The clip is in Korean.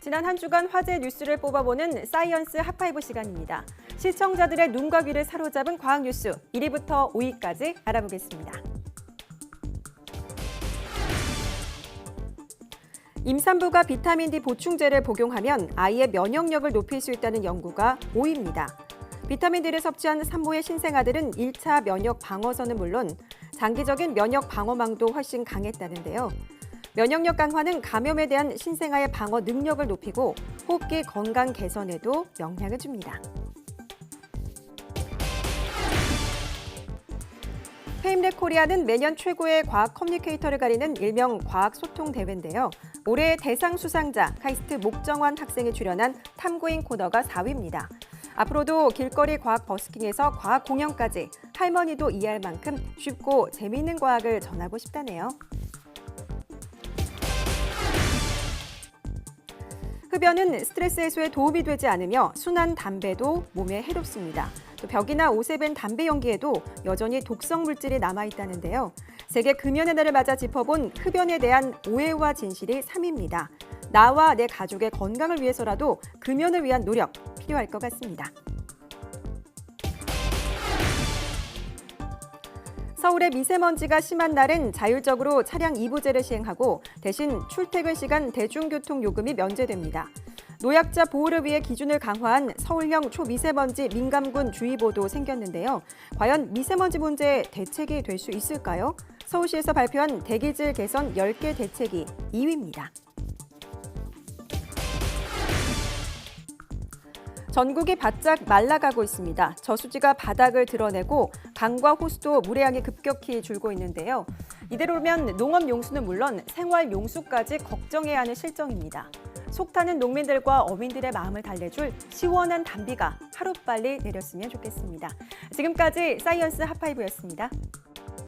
지난 한 주간 화제 뉴스를 뽑아보는 사이언스 핫파이브 시간입니다. 시청자들의 눈과 귀를 사로잡은 과학 뉴스 1위부터 5위까지 알아보겠습니다. 임산부가 비타민 D 보충제를 복용하면 아이의 면역력을 높일 수 있다는 연구가 5위입니다. 비타민 D를 섭취한 산모의 신생아들은 1차 면역 방어선은 물론 장기적인 면역 방어망도 훨씬 강했다는데요. 면역력 강화는 감염에 대한 신생아의 방어 능력을 높이고 호흡기 건강 개선에도 영향을 줍니다. 페임랩 코리아는 매년 최고의 과학 커뮤니케이터를 가리는 일명 과학 소통 대회인데요. 올해의 대상 수상자 카이스트 목정환 학생이 출연한 탐구인 코너가 4위입니다. 앞으로도 길거리 과학 버스킹에서 과학 공연까지 할머니도 이해할 만큼 쉽고 재미있는 과학을 전하고 싶다네요. 흡연은 스트레스 해소에 도움이 되지 않으며 순한 담배도 몸에 해롭습니다. 또 벽이나 옷에 밴 담배 연기에도 여전히 독성 물질이 남아 있다는데요. 세계 금연의 날을 맞아 짚어본 흡연에 대한 오해와 진실이 3위입니다. 나와 내 가족의 건강을 위해서라도 금연을 위한 노력 필요할 것 같습니다. 서울의 미세먼지가 심한 날은 자율적으로 차량 2부제를 시행하고 대신 출퇴근 시간 대중교통 요금이 면제됩니다. 노약자 보호를 위해 기준을 강화한 서울형 초미세먼지 민감군 주의보도 생겼는데요. 과연 미세먼지 문제의 대책이 될 수 있을까요? 서울시에서 발표한 대기질 개선 10개 대책이 2위입니다. 전국이 바짝 말라가고 있습니다. 저수지가 바닥을 드러내고 강과 호수도 물의 양이 급격히 줄고 있는데요. 이대로면 농업 용수는 물론 생활 용수까지 걱정해야 하는 실정입니다. 속 타는 농민들과 어민들의 마음을 달래줄 시원한 단비가 하루빨리 내렸으면 좋겠습니다. 지금까지 사이언스 핫파이브였습니다.